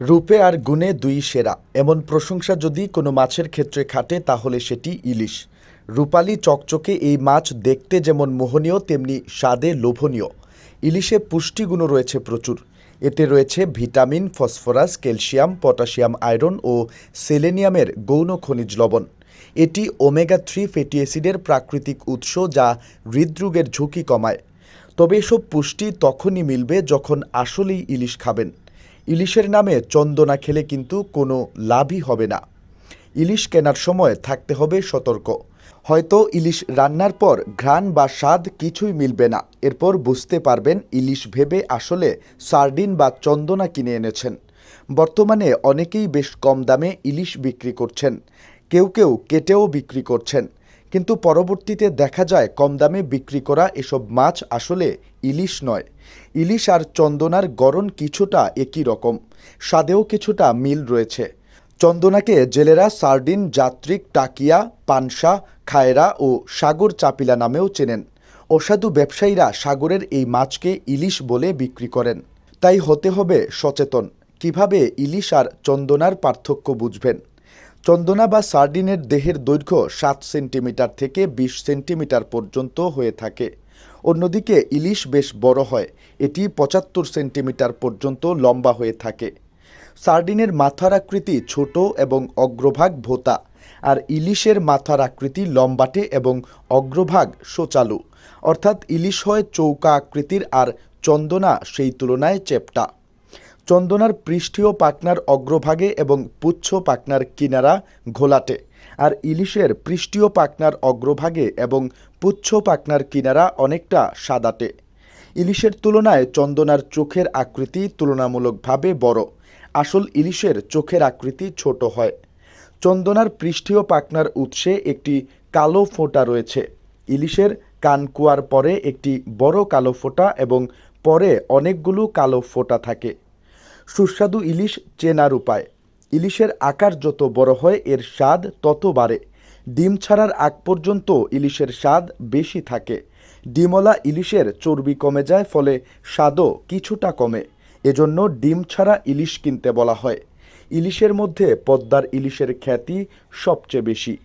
রূপে আর গুণে দুই সেরা। এমন প্রশংসা যদি কোনো মাছের ক্ষেত্রে খাটে, তাহলে সেটি ইলিশ। রূপালি চকচকে এই মাছ দেখতে যেমন মোহনীয়, তেমনি স্বাদে লোভনীয়। ইলিশে পুষ্টিগুণও রয়েছে প্রচুর। এতে রয়েছে vitamin, phosphorus, calcium, potassium, iron ও সেলেনিয়ামের গৌণ খনিজ লবণ। এটি ওমেগা থ্রি ফ্যাটি অ্যাসিডের প্রাকৃতিক উৎস যা হৃদরোগের ঝুঁকি কমায়। তবে এসব পুষ্টি তখনই মিলবে যখন আসলেই ইলিশ খাবেন। ইলিশের নামে চন্দনা খেলে কিন্তু কোনো লাভই হবে না। ইলিশ কেনার সময় থাকতে হবে সতর্ক। হয়তো ইলিশ রান্নার পর ঘ্রাণ বা স্বাদ কিছুই মিলবে না। এরপর বুঝতে পারবেন ইলিশ ভেবে আসলে সার্ডিন বা চন্দনা কিনে এনেছেন। বর্তমানে অনেকেই বেশ কম দামে ইলিশ বিক্রি করছেন। কেউ কেউ কেটেও বিক্রি করছেন। কিন্তু পরবর্তীতে দেখা যায় কম দামে বিক্রি করা এসব মাছ আসলে ইলিশ নয়। ইলিশ আর চন্দনার গড়ন কিছুটা একই রকম। স্বাদেও কিছুটা মিল রয়েছে। চন্দনাকে জেলেরা সার্ডিন, যাত্রিক, টাকিয়া, পানসা, খায়রা ও সাগর চাপিলা নামেও চেনেন। অসাধু ব্যবসায়ীরা সাগরের এই মাছকে ইলিশ বলে বিক্রি করেন। তাই হতে হবে সচেতন। কীভাবে ইলিশ আর চন্দনার পার্থক্য বুঝবেন? চন্দনা বা সার্ডিনের দেহের দৈর্ঘ্য সাত সেন্টিমিটার থেকে বিশ সেন্টিমিটার পর্যন্ত হয়ে থাকে। অন্যদিকে ইলিশ বেশ বড় হয়, এটি পঁচাত্তর সেন্টিমিটার পর্যন্ত লম্বা হয়ে থাকে। সার্ডিনের মাথার আকৃতি ছোট এবং অগ্রভাগ ভোতা, আর ইলিশের মাথার আকৃতি লম্বাটে এবং অগ্রভাগ সোচালু। অর্থাৎ ইলিশ হয় চৌকা আকৃতির, আর চন্দনা সেই তুলনায় চেপটা। চন্দনার পৃষ্ঠীয় পাকনার অগ্রভাগে এবং পুচ্ছ পাকনার কিনারা ঘোলাটে, আর ইলিশের পৃষ্ঠীয় পাকনার অগ্রভাগে এবং পুচ্ছ পাকনার কিনারা অনেকটা সাদাটে। ইলিশের তুলনায় চন্দনার চোখের আকৃতি তুলনামূলকভাবে বড়। আসল ইলিশের চোখের আকৃতি ছোট হয়। চন্দনার পৃষ্ঠীয় পাকনার উৎসে একটি কালো ফোঁটা রয়েছে। ইলিশের কানকুয়ার পরে একটি বড় কালো ফোঁটা এবং পরে অনেকগুলো কালো ফোঁটা থাকে। সুস্বাদু ইলিশ চেনার উপায়। ইলিশের আকার যত বড় হয়, এর স্বাদ তত বাড়ে। ডিম ছাড়ার আগ পর্যন্ত ইলিশের স্বাদ বেশি থাকে। ডিমলা ইলিশের চর্বি কমে যায়, ফলে স্বাদও কিছুটা কমে। এজন্য ডিম ছাড়া ইলিশ কিনতে বলা হয়। ইলিশের মধ্যে পদ্মার ইলিশের খ্যাতি সবচেয়ে বেশি।